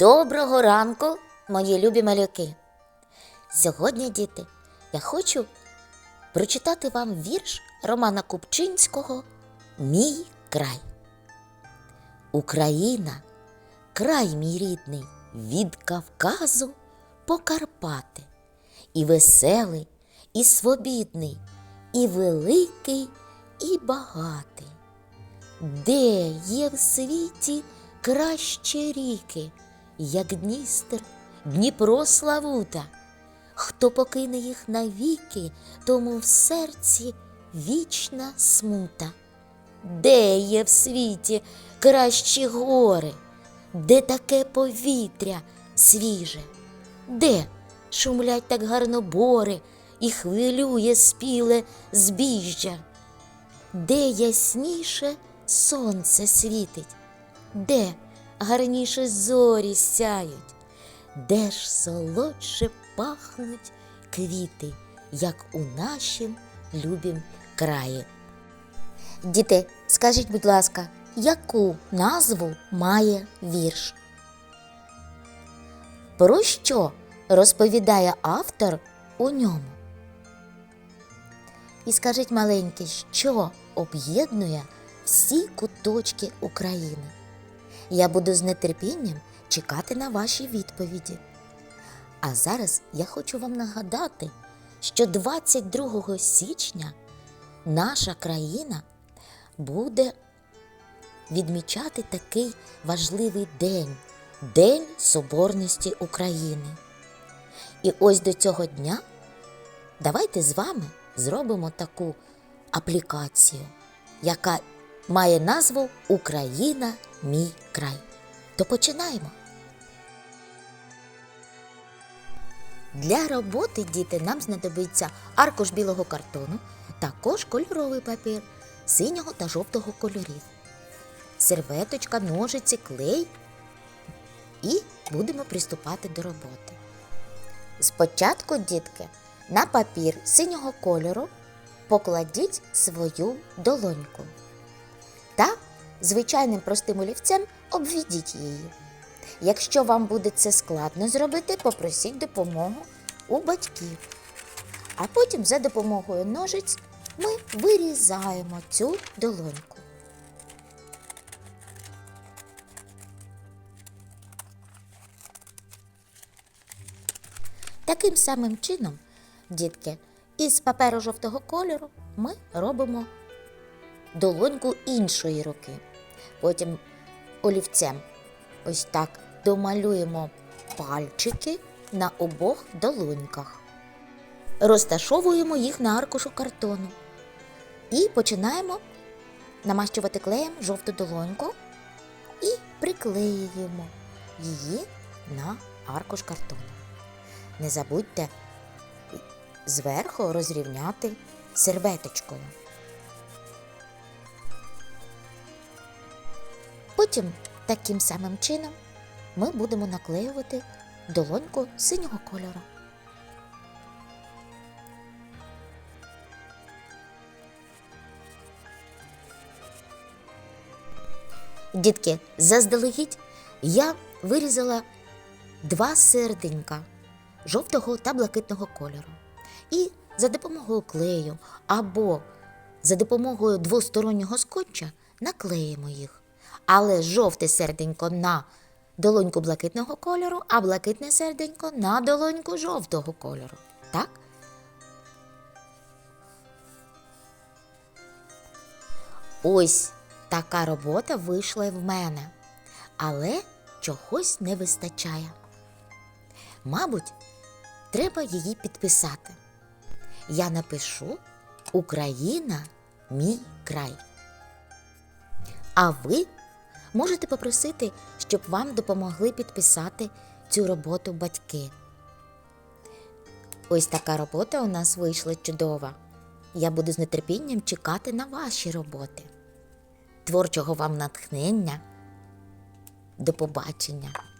Доброго ранку, мої любі малюки. Сьогодні, діти, я хочу прочитати вам вірш Романа Купчинського Мій край. Україна, край мій рідний, від Кавказу по Карпати. І веселий, і свобідний, і великий, і багатий. Де є в світі кращі ріки, як Дністер, Дніпро Славута? Хто покине їх навіки, тому в серці вічна смута. Де є в світі кращі гори, де таке повітря свіже, де шумлять так гарно бори і хвилює спіле збіжжя? де ясніше сонце світить, де гарніше зорі сяють, де ж солодше пахнуть квіти, як у нашім любім краї. Діти, скажіть, будь ласка, яку назву має вірш? Про що розповідає автор у ньому? І скажіть маленькі, що об'єднує всі куточки України? Я буду з нетерпінням чекати на ваші відповіді. А зараз я хочу вам нагадати, що 22 січня наша країна буде відмічати такий важливий день День Соборності України. І ось до цього дня давайте з вами зробимо таку аплікацію, яка має назву Україна мій край. То починаємо. Для роботи діти нам знадобиться аркуш білого картону, також кольоровий папір синього та жовтого кольорів, серветочка, ножиці, клей і будемо приступати до роботи. Спочатку, дітки, на папір синього кольору покладіть свою долоньку та звичайним простим олівцем обведіть її. Якщо вам буде це складно зробити, попросіть допомогу у батьків. А потім за допомогою ножиць ми вирізаємо цю долоньку. Таким самим чином, дітки, із паперу жовтого кольору ми робимо долоньку іншої руки. Потім олівцем ось так домалюємо пальчики на обох долоньках. Розташовуємо їх на аркушу картону і починаємо намащувати клеєм жовту долоньку і приклеюємо її на аркуш картону. Не забудьте зверху розрівняти серветочкою. Потім таким самим чином ми будемо наклеювати долоньку синього кольору. Дітки, заздалегідь я вирізала два серденька жовтого та блакитного кольору. І за допомогою клею або за допомогою двостороннього скотча наклеїмо їх. Але жовте серденько на долоньку блакитного кольору, а блакитне серденько на долоньку жовтого кольору. Так? Ось така робота вийшла в мене. Але чогось не вистачає. Мабуть, треба її підписати. Я напишу Україна мій край. А ви можете попросити, щоб вам допомогли підписати цю роботу батьки. Ось така робота у нас вийшла чудова. Я буду з нетерпінням чекати на ваші роботи. Творчого вам натхнення. До побачення!